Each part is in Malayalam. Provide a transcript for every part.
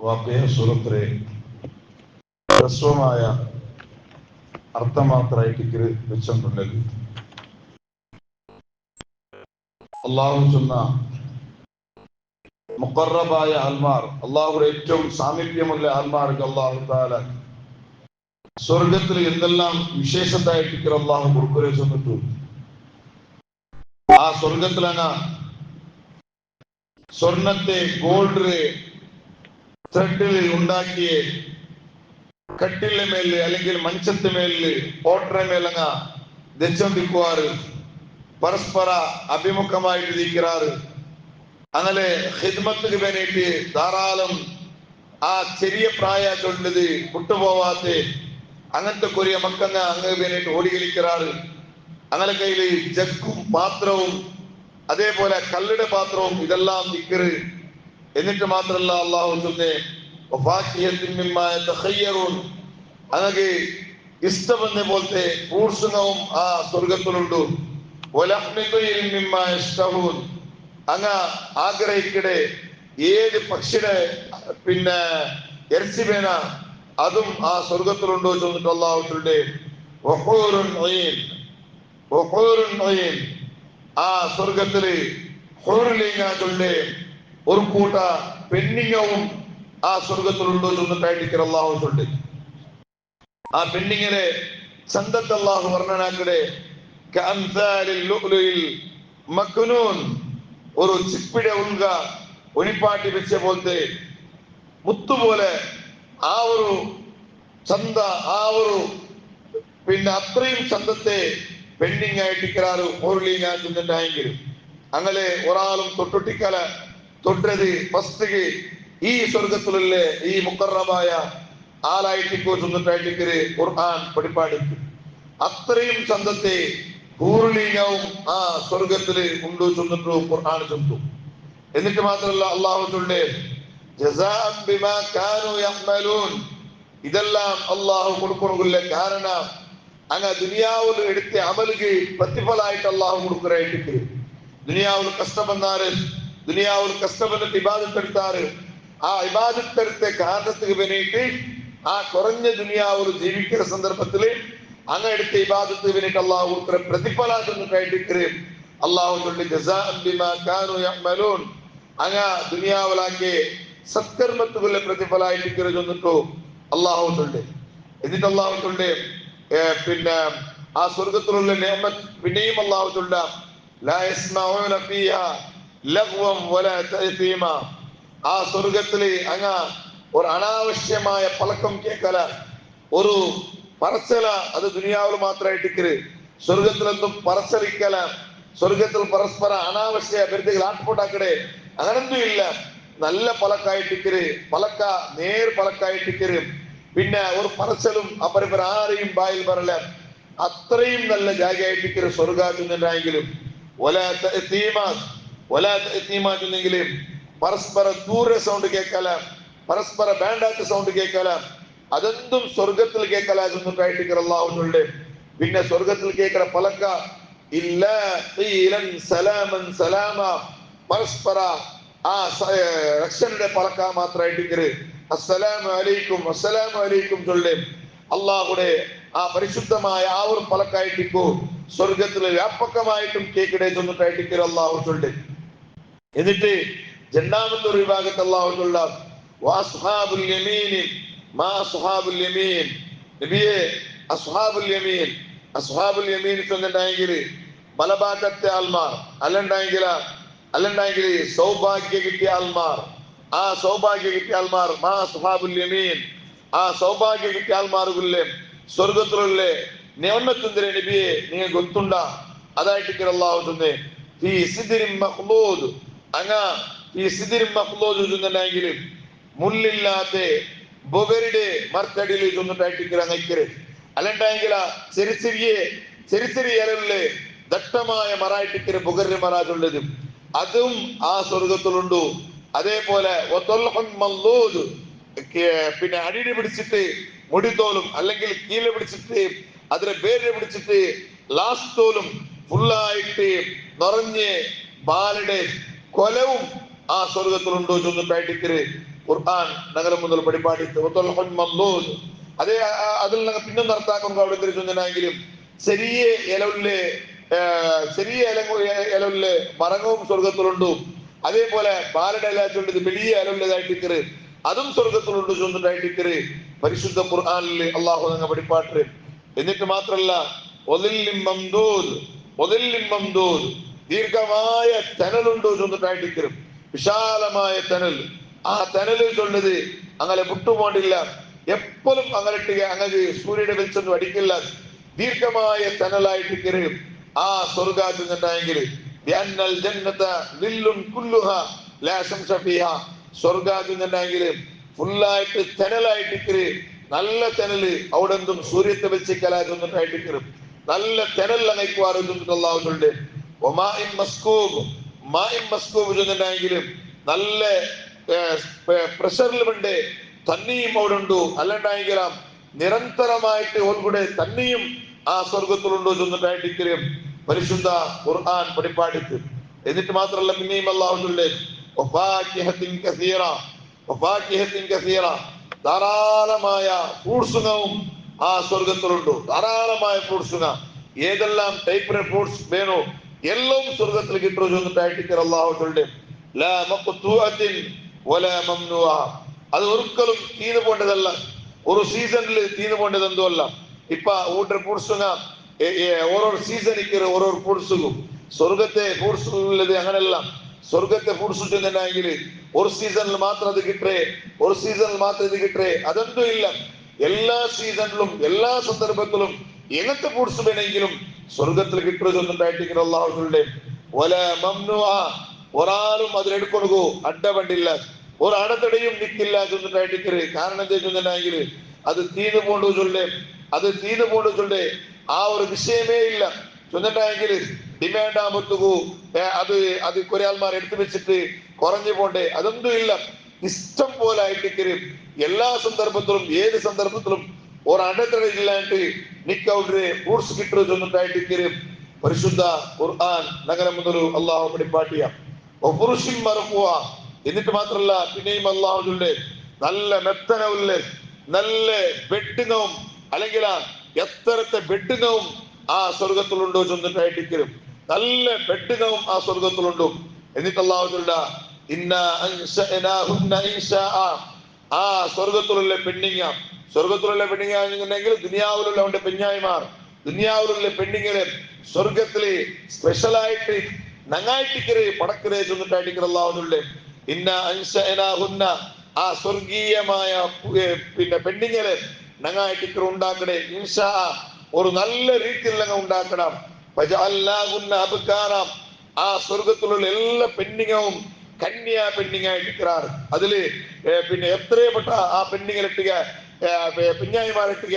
വാക്യ സുഹൃത്തിലെ ഹ്രസ്വമായ അർത്ഥമാത്രമായിട്ട് വെച്ചിട്ടുണ്ടെങ്കിൽ അള്ളാഹു ചെന്ന മുക്കറബായ ആൽമാർ അള്ളാഹുടെ ഏറ്റവും സാമീപ്യമുള്ള ആൽമാർക്ക് അള്ളാഹു താല സ്വർഗത്തിൽ എന്തെല്ലാം വിശേഷത്തായിട്ട് അള്ളാഹു കുറുക്കുരെ ചെന്നിട്ടു ആ സ്വർഗത്തിലങ്ങ സ്വർണത്തെ ഗോൾഡ് ത്രെഡിൽ ഉണ്ടാക്കിയ കട്ടിലെ മേൽ അല്ലെങ്കിൽ മഞ്ചത്തെ മേൽ ഓട്ടറ മേലങ്ങ ദച്ചോണ്ടിക്കുവാറ് പരസ്പര അഭിമുഖമായിട്ട് ഇരിക്കാറ് അങ്ങനെ ഹിദ്മത്തിന് വേണ്ടിയിട്ട് ധാരാളം ആ ചെറിയ പ്രായത്തുള്ളത് വിട്ടുപോവാത്ത അങ്ങനത്തെ കൊറിയ മക്കങ്ങ അങ്ങ് വേണ്ടിയിട്ട് ഓടി കളിക്കാറ് അങ്ങനെ കയ്യിൽ ജക്കും പാത്രവും അതേപോലെ കല്ലുടെ പാത്രവും ഇതെല്ലാം നിക്കറ്. എന്നിട്ട് മാത്രമല്ല അള്ളാഹു ഇഷ്ടമെന്ന പോലത്തെ പൂർഷണവും ആ സ്വർഗത്തിലുണ്ട് അങ്ങ ആഗ്രഹിക്കടെ ഏത് പക്ഷിയുടെ പിന്നെ ഇറച്ചി വേന അതും ആ സ്വർഗത്തിലുണ്ടോ ചെന്നിട്ട് അള്ളാഹുട്ടുണ്ട് ആ സ്വർഗത്തിൽ ഹോറിലിങ്ങാക്കളുടെ ഒരു കൂട്ട പെണ്ണിങ്ങവും ആ സ്വർഗത്തിലുണ്ടോ അള്ളാഹു ചൊല്ലി ആ പെണ്ണിങ്ങനെ സന്തത്ത് അള്ളാഹു വർണനാക്കടെ മക്കുനൂൻ ഒരു ചിപ്പിടെ ഉൾക ഒണിപ്പാട്ടി വെച്ച പോലത്തെ മുത്തുപോലെ ആ ഒരു ചന്ത ആ ഒരു പിന്നെ അത്രയും ചന്തത്തെ പെൻഡിങ് ഞാൻ ചിന്തിട്ടായെങ്കിലും അങ്ങനെ ഒരാളും തൊട്ടൊട്ടിക്കല തൊട്ടത് ഫസ്റ്റ് ഈ സ്വർഗത്തിലുള്ള ഈ മുക്കറമായ ആലായിട്ടിക്കോ ചെന്നിട്ടായിട്ടിക്കര് ഖുർആൻ പഠിപ്പാടിക്കും അത്രയും ചന്തത്തെ പൂർണീകവും ആ സ്വർഗത്തിൽ ഉണ്ടു ചെന്നിട്ടു ഖുർആൻ ചെന്നു. എന്നിട്ട് മാത്രമല്ല അള്ളാഹുന്റെ ഇതെല്ലാം അള്ളാഹു കൊടുക്കണമില്ല കാരണം അങ്ങ് ദുനിയാവിൽ എടുത്ത അമലുക്ക് പ്രതിഫലായിട്ട് അള്ളാഹു കൊടുക്കുന്നതായിട്ട് ദുനിയാവിൽ കഷ്ടമെന്നാറ് ദുനിയാവിൽ ഇബാദത്ത് ഇബാദത്തെടുത്താറ് ആ ഇബാദത്തെടുത്ത കാരണത്തിന് വേണ്ടിയിട്ട് ആ കുറഞ്ഞ ദുനിയാവിൽ ജീവിക്കുന്ന സന്ദർഭത്തിൽ അങ്ങ് എടുത്ത ഇബാദത്തിന് വേണ്ടിയിട്ട് അള്ളാഹു കൊടുക്കുന്ന കഴിഞ്ഞിട്ട് അള്ളാഹു അങ്ങ ദുനിയാവിലാക്കി സത്കർമ്മത്തുകളുടെ പ്രതിഫലമായിട്ട് ചെന്നിട്ടു അള്ളാഹു തൊണ്ട് എന്നിട്ട് അള്ളാഹു തൊണ്ട് പിന്നെ ആ സ്വർഗത്തിലുള്ള നിയമത്ത് പിന്നെയും അള്ളാഹു തൊണ്ട ആ സ്വർഗത്തിൽ അങ്ങ ഒരു അനാവശ്യമായ പലക്കം കേക്കല. ഒരു പറച്ചല അത് ദുനിയാവിൽ മാത്രമായിട്ട് സ്വർഗത്തിലെന്തും പറച്ചലിക്കല. സ്വർഗത്തിൽ പരസ്പര അനാവശ്യ ബന്ധുകൾ ആട്ടുപോട്ടാക്കടെ അങ്ങനൊന്നും ഇല്ല. നല്ല പലക്കായിട്ടിക്കര് പലക്ക നേർ പലക്കായിട്ടിക്കര് പിന്നെ ഒരു പറച്ചലും അപ്പരപ്പര ആരെയും ബായിൽ പറല അത്രയും നല്ല ജാഗയായിട്ടിക്കര് സ്വർഗാക്കുന്നുണ്ടെങ്കിലും ഒലാത്തീമാക്കുന്നെങ്കിലും പരസ്പര ദൂര സൗണ്ട് കേൾക്കല പരസ്പര വേണ്ടാത്ത സൗണ്ട് കേൾക്കല. അതെന്തും സ്വർഗത്തിൽ കേൾക്കല ചെന്നിട്ടായിട്ടിക്കർ അള്ളാഹുന്നുണ്ട് പിന്നെ സ്വർഗത്തിൽ കേൾക്കുന്ന പലക്ക ഇല്ല സലാമൻ സലാമ പരസ്പര ആ രക്ഷയുടെ പലക്ക മാത്രമായിട്ട് അസ്സലാമു അലൈക്കും അസ്സലാമു അലൈക്കും ചൊല്ലേ. അള്ളാഹുടെ ആ പരിശുദ്ധമായ ആ ഒരു പലക്കായിട്ടിക്കോ സ്വർഗത്തിലെ വ്യാപകമായിട്ടും കേക്കിടേ ചെന്നിട്ടായിട്ട് അള്ളാഹു ചൊല്ലെ. എന്നിട്ട് രണ്ടാമത്തെ ഒരു വിഭാഗത്ത് അള്ളാഹുള്ള നബിയെ അസ്ഹാബുൽ യമീൻ. അസ്ഹാബുൽ യമീൻ തന്നിട്ടുണ്ടെങ്കിൽ മലഭാഗത്തെ ആൾമാർ. അല്ലുണ്ടായെങ്കിൽ അല്ലുണ്ടായെങ്കിൽ സൗഭാഗ്യ കിട്ടിയ ആൾമാർ. ആ സൗഭാഗ്യ കിട്ടിയ ആൾമാർ മാ അസ്ഹാബുൽ യമീൻ. ആ സൗഭാഗ്യ കിട്ടിയ ആൾമാർക്കുള്ള സ്വർഗത്തിലുള്ള. നിയമത്തിന്റെ നബിയെ നിങ്ങൾ ഗൊത്തുണ്ട അതായിട്ട് കിടല്ലാവുന്നത് ഈ സിദിരിൻ മഹ്മൂദ് അങ്ങ ഈ സിദിരും മഖ്ലൂദ് ചൊന്നുണ്ടെങ്കിൽ മുള്ളില്ലാത്ത ബൊഗരുടെ മർത്തടിയിൽ ചെന്നിട്ടായിട്ട് അങ്ങയ്ക്കര് അല്ലണ്ടെങ്കിൽ ചെറിയ ചെറിയ ചെറിയ ചെറിയ ദട്ടമായ മറായിട്ടിക്കര് ബുഗര് മറാജുള്ളത് അതും ആ സ്വർഗത്തിലുണ്ട് അതേപോലെ പിന്നെ അടിയിൽ പിടിച്ചിട്ട് മുടിത്തോലും അല്ലെങ്കിൽ കീഴെ പിടിച്ചിട്ട് അതിലെ വേരെ പിടിച്ചിട്ട് ലാസ്റ്റ് തോലും ഫുള്ളായിട്ട് നിറഞ്ഞ് ബാലയുടെ കൊലവും ആ സ്വർഗത്തിലുണ്ടോ ചൊന്നിട്ടായിട്ട് ഖുർആൻ നഗരം മുതൽ പരിപാടി അതേ അതിൽ നിന്ന് പിന്നെ അർത്ഥാക്കുന്നു അവിടെ തിരിച്ചെങ്കിലും ചെറിയ ഇലവിലെ ചെറിയ ഇല ഇലവിലെ മരങ്ങവും സ്വർഗത്തിലുണ്ട്? അതേപോലെ ബാലയുടെ ഇലാച്ചുണ്ട് വലിയ ഇലവിലേതായിട്ടിക്കറ് അതും സ്വർഗത്തിലുണ്ട് ചൊന്നിട്ടായിട്ടിക്കറ് പരിശുദ്ധ ഖുർആാനിൽ അള്ളാഹു നിങ്ങൾ പഠിപ്പാട്ട് എന്നിട്ട് മാത്രല്ല ഒതില്ലിം മംദൂദ് ഒതില്ലിം മംദൂദ് ദീർഘമായ തനലുണ്ട് ചൊന്നിട്ടായിട്ടിക്കറും വിശാലമായ തനൽ ആ തനലിൽ ചൊല്ലത് അങ്ങനെ വിട്ടുപോണ്ടില്ല എപ്പോഴും അങ്ങനെട്ട് അങ്ങനെ സൂര്യയുടെ വെളിച്ചൊന്നും അടിക്കില്ല. ദീർഘമായ തനലായിട്ട് കയറും ആ സ്വർഗാത്തിൽ നിന്നുണ്ടായെങ്കിൽ ഫുള്ളായിട്ട് തനലായിട്ട് കയറി നല്ല തനൽ അവിടെ എന്തും സൂര്യത്തെ വെച്ച് കലാകുന്നിട്ടായിട്ട് കയറും നല്ല തനൽ അങ്ങയ്ക്കുവാറുണ്ട് ചെന്നിട്ടുണ്ടെങ്കിലും നല്ല പ്രഷറിൽ വേണ്ട തന്നെയും അവിടെ അല്ലെങ്കിൽ നിരന്തരമായിട്ട് ഓൽകൂടെ തന്നെയും ആ സ്വർഗത്തിലുണ്ടോ ചെന്നിട്ടായിട്ടിക്കലും പരിശുദ്ധ ഖുർആൻ പഠിപ്പാടിക്ക്. എന്നിട്ട് മാത്രമല്ല പിന്നെയും അള്ളാഹുല്ലേ ധാരാളമായ ഫ്രൂട്ട്സുങ്ങവും ആ സ്വർഗത്തിലുണ്ട് ധാരാളമായ ഫ്രൂട്ട്സുക ഏതെല്ലാം ടൈപ്പിലെ ഫ്രൂട്ട്സ് വേണോ എല്ലാം സ്വർഗത്തിൽ കിട്ടുമെന്ന് പ്രാക്ടിക്കൽ അള്ളാഹു அது ஒருக்களும் தீது போன்றதல்ல ஒரு சீசன்ல தீது போன்றது அந்த அல்ல இப்ப ஊற்ற புருஷங்க ஒரு ஒரு சீசன் இருக்கிற ஒரு ஒரு புருஷுக்கும் സ്വർഗത്തെ പൂർസുള്ളത് അങ്ങനെയല്ല സ്വർഗത്തെ പൂർസിട്ടുണ്ടെങ്കിൽ ഒരു സീസണിൽ മാത്രം അത് കിട്ടേ ഒരു സീസണിൽ മാത്രം ഇത് കിട്ടേ അതെന്തും ഇല്ല എല്ലാ സീസണിലും എല്ലാ സന്ദർഭത്തിലും എങ്ങനത്തെ പൂർസുമെങ്കിലും സ്വർഗത്തിൽ കിട്ടുന്നതുണ്ടായിട്ടിരിക്കുന്ന അള്ളാഹുകളുടെ ഒല മംനുഅ ഒരാളും അതിലെടുക്കൊടുക്കൂ അഡ്ഡപണ്ടില്ല ഒരു അടത്തടയും നിൽക്കില്ല ചൊന്നിട്ടായിട്ടിക്കറ് കാരണം എന്താ ചൊന്നിട്ടുണ്ടെങ്കിൽ അത് തീന്നു പോണ്ടു ചൊല്ലേ അത് തീന്നു പോണ്ടു ചൊല്ലേ ആ ഒരു വിഷയമേ ഇല്ല ചൊന്നിട്ടായെങ്കിൽ ഡിമാൻഡ് ആകുമ്പോഴത്തേക്കു അത് അത് കുറെ ആൾമാർ എടുത്തു വെച്ചിട്ട് കുറഞ്ഞു പോണ്ടേ അതൊന്നും ഇല്ല ഇഷ്ടം പോലെ ആയിട്ടിക്കര് എല്ലാ സന്ദർഭത്തിലും ഏത് സന്ദർഭത്തിലും ഒരു അടത്തട ഇല്ലാണ്ട് നിക്കൗട്രെ ഫ്രൂട്ട്സ് കിട്ടുക ചൊന്നിട്ടായിട്ടിക്കര് പരിശുദ്ധ ഖുർആൻ നഗരം മുതൽ അള്ളാഹു പഠിപ്പാട്ടിയ പുരുഷൻ എന്നിട്ട് മാത്രല്ല പിന്നെയും അള്ളാഹുന്റെ നല്ല മെത്തനവുള്ള നല്ല ബെഡുങ്ങവും അല്ലെങ്കിൽ എത്രത്തെ ബെഡുങ്ങവും ആ സ്വർഗത്തിലുണ്ടോ ചെന്നിട്ടായിട്ടിക്കലും നല്ല ബെഡുങ്ങവും ആ സ്വർഗത്തിലുണ്ടോ എന്നിട്ട് അള്ളാഹുല്ല ഇന്ന. ആ സ്വർഗത്തിലുള്ള പെണ്ണിങ്ങ. സ്വർഗത്തിലുള്ള പെണ്ണിങ്ങാണെങ്കിൽ ദുനിയാവിലുള്ള അവന്റെ പെഞ്ഞായിമാർ ദുനിയാവിലുള്ള പെണ്ണിങ്ങനെ സ്വർഗത്തിലെ സ്പെഷ്യലായിട്ട് നങ്ങായിട്ടിക്കരെ പടക്കരെ അള്ളാഹുന്നുള്ളേ ഇന്ന അൻശഅനാഹുന്ന ആ സ്വർഗീയമായ പിന്നെ പെണ്ണിങ്ങളെ നങ്ങായിട്ടിക്കർ ഉണ്ടാക്കണേ. ഇൻഷ ഒരു നല്ല രീതിയിൽ ഞങ്ങൾ ഉണ്ടാക്കണം. അബ്കാറാം. ആ സ്വർഗത്തിലുള്ള എല്ലാ പെണ്ണിങ്ങവും കന്യാ പെണ്ണിങ്ങായിട്ടിക്കറാറ് അതിൽ ഏ, പിന്നെ എത്രയപ്പെട്ട ആ പെണ്ണിങ്ങളിട്ടുക പിഞ്ഞായിമാരിട്ടുക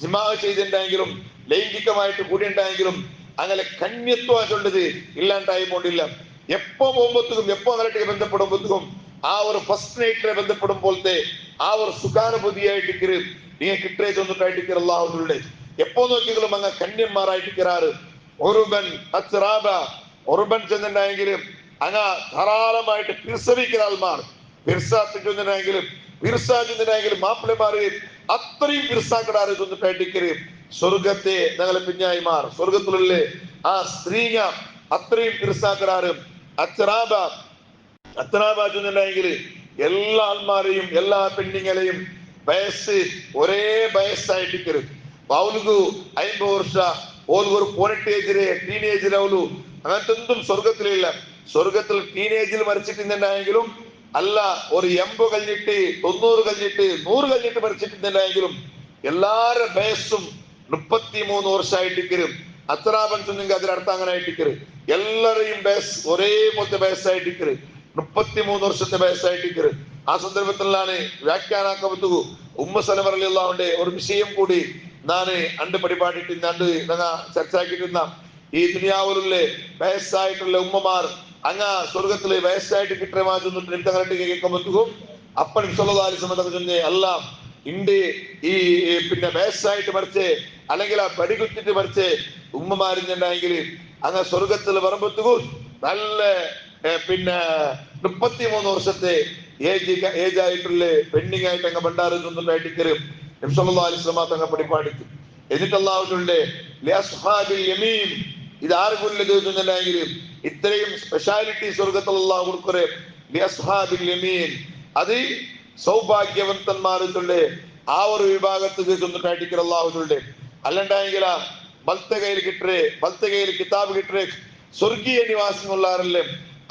ജിമാ ചെയ്തിട്ടുണ്ടെങ്കിലും ലൈംഗികമായിട്ട് കൂടിയുണ്ടായെങ്കിലും അങ്ങനെ കന്യത്വം ചൊല്ലത് ഇല്ലാണ്ടായി പോണ്ടില്ല എപ്പോ പോകുമ്പോഴത്തേക്കും എപ്പോ അങ്ങനെ ബന്ധപ്പെടുമ്പോഴത്തേക്കും ആ ഒരു ഫസ്റ്റ് നൈറ്റിനെ ബന്ധപ്പെടുമ്പോഴത്തെ ആ ഒരു സുഖാനുഭൂതിയായിട്ട് നീ കിട്ടേ ചെന്നിട്ടായിട്ട് അള്ളാഹുകളുടെ എപ്പോ നോക്കിയെങ്കിലും അങ്ങ് കന്യന്മാരായിട്ട് കിറാറ് ഒരുബൻ ഒരുബൻ ചെന്നിട്ടുണ്ടെങ്കിലും അങ്ങ് ധാരാളമായിട്ട് പിർസവിക്കുന്ന ആൾമാർ. പിർസാത്തിക്കുന്നതിനെങ്കിലും പിർസാറ്റുന്നതിനെങ്കിലും മാപ്പിളമാരെയും അത്രയും പിർസാക്കടാരെ തൊന്ന് പേടിക്കുകയും സ്വർഗത്തെ ഞങ്ങളെ പിഞ്ഞായിമാർ സ്വർഗത്തിലുള്ള ആ സ്ത്രീക അത്രയും പിർസാക്കടാരും അച്ഛനാബ അച്ചറാബാറ്റുന്നുണ്ടെങ്കിൽ എല്ലാ ആൾമാരെയും എല്ലാ പെണ്ണുങ്ങളെയും വയസ്സ് ഒരേ വയസ്സായിട്ടിരിക്കരുത്. അവൾക്ക് അയിമ്പത് വർഷ ഓൽവർ ഒരു പോനട്ടേജിലെ ടീനേജിലെ അങ്ങനത്തെ എന്തും സ്വർഗത്തിലില്ല സ്വർഗത്തിൽ ടീനേജിൽ മരിച്ചിട്ടുണ്ടെങ്കിലും അല്ല ഒരു എൺപത് കഴിഞ്ഞിട്ട് തൊണ്ണൂറ് കഴിഞ്ഞിട്ട് നൂറ് കഴിഞ്ഞിട്ട് മരിച്ചിട്ടുണ്ടെങ്കിലും എല്ലാരുടെ വയസ്സും മുപ്പത്തി മൂന്ന് വർഷമായിട്ടിരിക്കും അത്ര അതിനർത്ഥം അങ്ങനെ ആയിട്ടിക്കര് എല്ലാരെയും വയസ്സ് ഒരേ പോലത്തെ വയസ്സായിട്ടിക്കര് മുപ്പത്തി മൂന്ന് വർഷത്തെ വയസ്സായിട്ടിക്കര് ആ സന്ദർഭത്തിലാണ് വ്യാഖ്യാനാക്കപ്പെട്ടു ഉമ്മ സലമറിലുള്ളവന്റെ ഒരു വിഷയം കൂടി നാന് അണ്ട് പരിപാടിയിട്ട് അണ്ട് ഞങ്ങ ചർച്ചയാക്കിയിരുന്ന ഈ ദുനിയാവിലുള്ള വയസ്സായിട്ടുള്ള ഉമ്മമാർ അങ്ങ സ്വർഗത്തിലെ വയസ്സായിട്ട് കിട്ടുന്ന മാറ്റുന്നിട്ട് അങ്ങനെ കേൾക്കുമ്പോഴത്തേക്കും അപ്പൻ സൊല്ലാലി സംബന്ധം അല്ല ഇണ്ട് ഈ പിന്നെ വയസ്സായിട്ട് മറിച്ച് അല്ലെങ്കിൽ ആ പടികുത്തിട്ട് മറിച്ച് ഉമ്മമാരുന്നുണ്ടെങ്കിൽ അങ്ങ് സ്വർഗത്തിൽ വരുമ്പോഴത്തേക്കും നല്ല പിന്നെ മുപ്പത്തി മൂന്ന് വർഷത്തെ ഏജ് ഏജ് ആയിട്ടുള്ള പെൻഡിങ് ആയിട്ട് അങ്ങ് ഭണ്ഡാരം ചൊന്നിട്ടായിട്ട് കയറും നബ്സല്ലാ അലിസ്ലാമ തങ്ങ പഠിപ്പാടിക്കും എന്നിട്ട് അള്ളാഹുണ്ട് ഇത് ആർക്കുള്ളത് എന്നുണ്ടെങ്കിൽ ഇത്രയും സ്പെഷ്യാലിറ്റി സ്വർഗത്തിലുള്ള യമീൻ. അത് സൗഭാഗ്യവന്തന്മാരുടെ ആ ഒരു വിഭാഗത്തിൽ ചൊന്നിട്ടായിട്ട് അള്ളാഹുണ്ട് അല്ലണ്ടായെങ്കില ബൽത്ത കയ്യിൽ കിട്ടേ ബൽത്ത കയ്യിൽ കിതാബ് കിട്ടേ സ്വർഗീയ നിവാസമുള്ളവരല്ലേ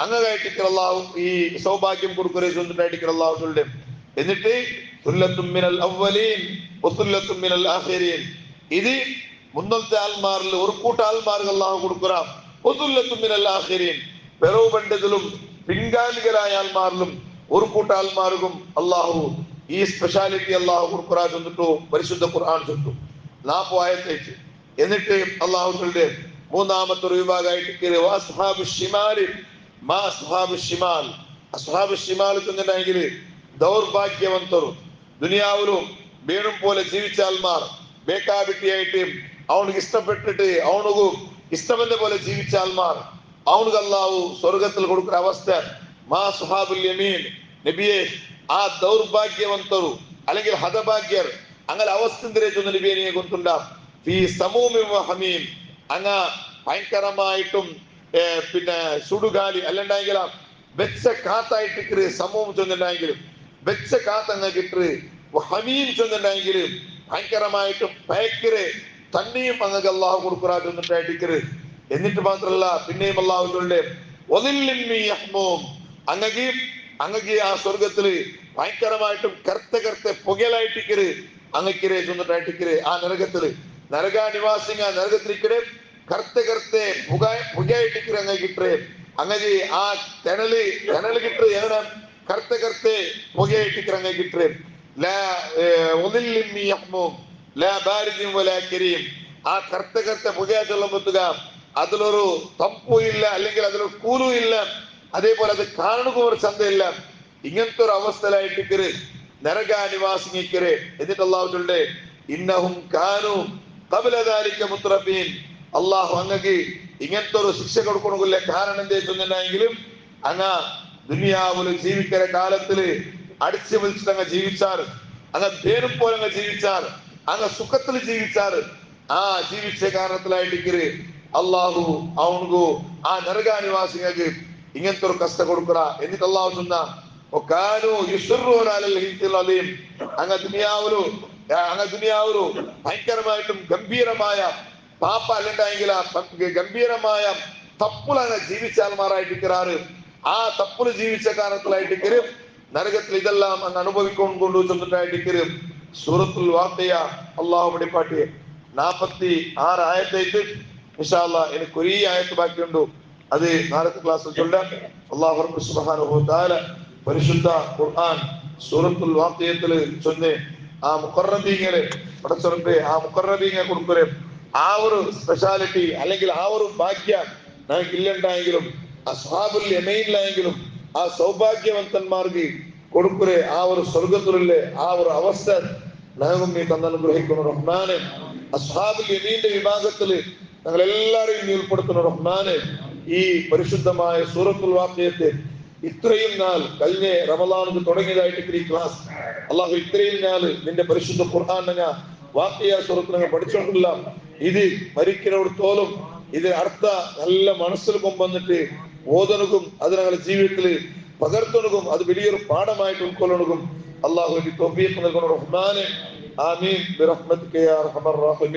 അങ്ങകായിട്ടിക്കൽ അള്ളാഹു ഈ സൗഭാഗ്യം കൊടുക്കുറേ ചെന്നിട്ടായിരിക്കും അള്ളാഹുണ്ട് എന്നിട്ട് സുല്ലത്തും മിനൽ അവലീൻ ഒത്തുല്ലത്തും മിനൽ ആഖിരീൻ. ഇത് முன்னூத்தி ஆள்மாரில் ஒரு கூட்ட ആൾമാറുകളാഹു കൊടുക്കുറാം. ഒതുല്ലത്തുമ്മിനല്ലാഹിരീൻ പിറവുപെണ്ടതിലും പിൻഗാമികരായ ആൾമാരിലും ഒരു കൂട്ട ആൾമാർക്കും അള്ളാഹു ഈ സ്പെഷ്യാലിറ്റി അള്ളാഹു ഖുർഖുറാൻ ചൊന്നിട്ടു പരിശുദ്ധ ഖുർആൻ ചൊന്നു നാപ്പു ആയത്തേക്ക്. എന്നിട്ട് അള്ളാഹുക്കളുടെ മൂന്നാമത്തെ ഒരു വിഭാഗമായിട്ട് ദൗർഭാഗ്യവന്തരും ദുനിയാവിലും വീണും പോലെ ജീവിച്ച ആൾമാർ ബേക്കാബിട്ടിയായിട്ട് അവനക്ക് ഇഷ്ടപ്പെട്ടിട്ട് അവനക്ക് ഇഷ്ടമെന്ന പോലെ ജീവിച്ച ആൽമാർ അവനക്ക് അല്ലാവു സ്വർഗത്തിൽ കൊടുക്കുന്ന അവസ്ഥ. മാ സുഹാബുൽ യമീൻ. നബിയെ ആ ദൗർഭാഗ്യവന്തരു അല്ലെങ്കിൽ ഹതഭാഗ്യർ അങ്ങനെ അവസ്ഥ തിരിച്ചൊന്ന് നബിയെ കൊണ്ടുണ്ടാം? ഈ സമൂമിം ഹമീം. അങ്ങ ഭയങ്കരമായിട്ടും പിന്നെ സുടുകാലി അല്ലണ്ടെങ്കിൽ വെച്ച കാത്തായിട്ട് സമൂഹം ചെന്നിട്ടുണ്ടെങ്കിലും വെച്ച കാത്തങ്ങ കിട്ടു ഹമീം ചെന്നിട്ടുണ്ടെങ്കിലും ഭയങ്കരമായിട്ടും ഭയക്കര് തന്നെയും അങ്ങക്ക് അള്ളാഹു കൊടുക്കുറാട്ട് എന്നിട്ട് അടിക്കരുത് എന്നിട്ട് മാത്രമല്ല പിന്നെയും അള്ളാഹുവിന്റെ അങ്ങക്ക് അങ്ങക്ക് ആ സ്വർഗത്തിൽ ഭയങ്കരമായിട്ടും കറുത്ത കറുത്ത പുകയിലായിട്ടിക്കര് അങ്ങക്കിരെ ചെന്നിട്ടായിട്ടിക്കര് ആ നരകത്തിൽ നരകാനിവാസിങ്ങ നിവാസിങ്ങ നരകത്തിരിക്കര് കറുത്ത കറുത്ത പുക പുകയായിട്ടിക്കര് അങ്ങക്കിട്ടേ അങ്ങനെ ആ തെണൽ തെണൽ കിട്ട് എങ്ങനെ? കറുത്ത കറുത്ത പുകയായിട്ടിക്കര് അങ്ങക്കിട്ടേ ലാ ഒന്നില്ലിൻ കരീം. ആ കറുത്ത കറുത്ത പുകയാ ചൊല്ലുമ്പോത്തുക അതിലൊരു തപ്പും ഇല്ല അല്ലെങ്കിൽ അതിലൊരു കൂലും ഇല്ല അതേപോലെ അത് കാണുക ഒരു ചന്തയില്ല. ഇങ്ങനത്തെ ഒരു അവസ്ഥയിലായിട്ട് നരക നരകാനിവാസിക്കര് എന്നിട്ട് അള്ളാഹുകളുടെ ഇന്നഹും കാനു കബലദാലിക്ക മുത്രഫീൻ അള്ളാഹു അങ്ങക്ക് ഇങ്ങനത്തെ ഒരു ശിക്ഷ കൊടുക്കണമെങ്കിലെ കാരണം എന്താ വെച്ചിട്ടുണ്ടെങ്കിലും അങ്ങ ദുനിയാവിൽ ജീവിക്കുന്ന കാലത്തിൽ അടിച്ചു വിളിച്ചിട്ട് അങ്ങ് ജീവിച്ചാർ അങ്ങ് പേരും പോലെ അങ്ങ് ജീവിച്ചാർ അങ്ങ് സുഖത്തിൽ ജീവിച്ചാൽ ആ ജീവിച്ച കാരണത്തിലായിട്ട് അള്ളാഹു അവനു ആ നരകാനിവാസികൾക്ക് ഇങ്ങനത്തെ ഒരു കഷ്ട കൊടുക്കുക എന്നിട്ട് അള്ളാഹു ചൊന്ന ഒക്കാനു അലീം. അങ്ങ ദുനിയാവിലു ഭയങ്കരമായിട്ടും ഗംഭീരമായ പാപ്പ അല്ലണ്ടെങ്കിൽ ഗംഭീരമായ തപ്പുൽ അങ്ങ് ജീവിച്ച ആൾമാരായിട്ടിരിക്കാറ് ആ തപ്പുൽ ജീവിച്ച കാരണത്തിലായിട്ടിരിക്കും നരകത്തിൽ ഇതെല്ലാം അങ്ങ് അനുഭവിക്കൊണ്ട് കൊണ്ടു ചെന്നിട്ടായിട്ട് സൂറത്തുൽ വാർത്തയ അള്ളാഹു വെളിപ്പാട്ടി നാപ്പത്തി ആറ് ആയത്തേക്ക് ഇൻഷാല്ല എനിക്ക് ഒരു ആയത്ത് ബാക്കിയുണ്ട് അത് നാളത്തെ ക്ലാസ്സിൽ ചൊല്ലാം അള്ളാഹു റബ്ബ് സുബ്ഹാനഹു തആല പരിശുദ്ധ ഖുർആൻ സൂറത്തുൽ വാഖിയത്തിൽ ചൊന്ന് ആ മുഖറബീങ്ങളെ പടച്ചുറപ്പെ ആ മുഖറബീങ്ങ കൊടുക്കരെ ആ ഒരു സ്പെഷ്യാലിറ്റി അല്ലെങ്കിൽ ആ ഒരു ഭാഗ്യം ഞങ്ങൾക്ക് ഇല്ലണ്ടായെങ്കിലും അസ്ഹാബുൽ യമൈനിലായെങ്കിലും ആ സൗഭാഗ്യവന്തന്മാർക്ക് കൊടുക്കുറെ ആ ഒരു സ്വർഗത്തിലുള്ള ആ ഒരു അവസ്ഥ ഞങ്ങൾക്കും നീ തന്നനുഗ്രഹിക്കണം റഹ്മാനെ അസ്ഹാബുൽ യമീന്റെ വിഭാഗത്തിൽ ഞങ്ങൾ എല്ലാവരെയും നീ ഉൾപ്പെടുത്തണം റഹ്മാനെ ഈ പരിശുദ്ധമായ സൂറത്തുൽ വാക്യത്തെ ഇത്രയും നാൾ കഴിഞ്ഞ റമലാനുക്ക് തുടങ്ങിയതായിട്ട് ഈ ക്ലാസ് അള്ളാഹു ഇത്രയും നാൾ നിന്റെ പരിശുദ്ധ ഖുർആൻ ഞാൻ വാക്യ സൂറത്ത് ഞങ്ങൾ പഠിച്ചോണ്ടില്ല. ഇത് മരിക്കുന്നിടത്തോളം ഇത് അർത്ഥ നല്ല മനസ്സിൽ കൊണ്ടുവന്നിട്ട് ഓതനുകും അത് ഞങ്ങളുടെ ജീവിതത്തിൽ പകർത്തണുകും അത് വലിയൊരു പാഠമായിട്ട് ഉൾക്കൊള്ളണകും അള്ളാഹു തോഫീഖ് നൽകണം റഹ്മാനെ ആമീൻ ബിറഹ്മത്തിക യാ അർഹമർ റഹീമീൻ